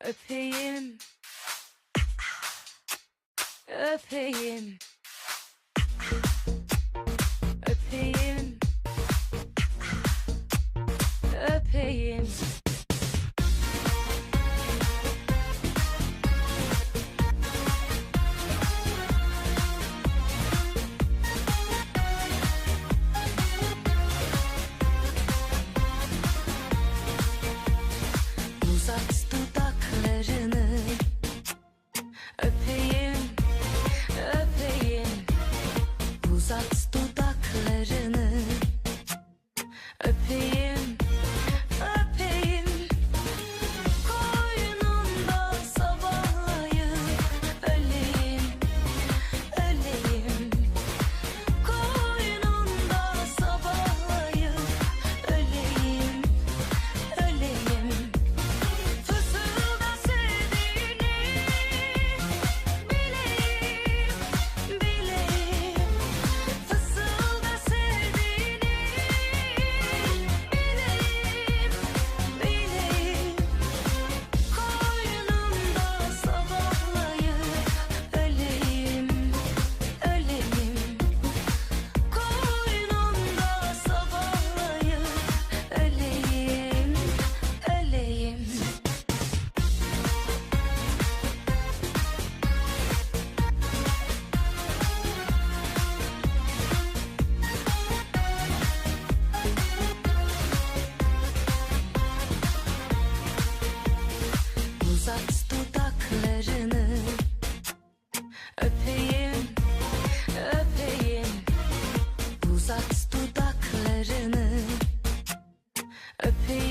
Öpeyim. Öpeyim. Öpeyim, öpeyim. Uzat dudaklarını Öpeyim,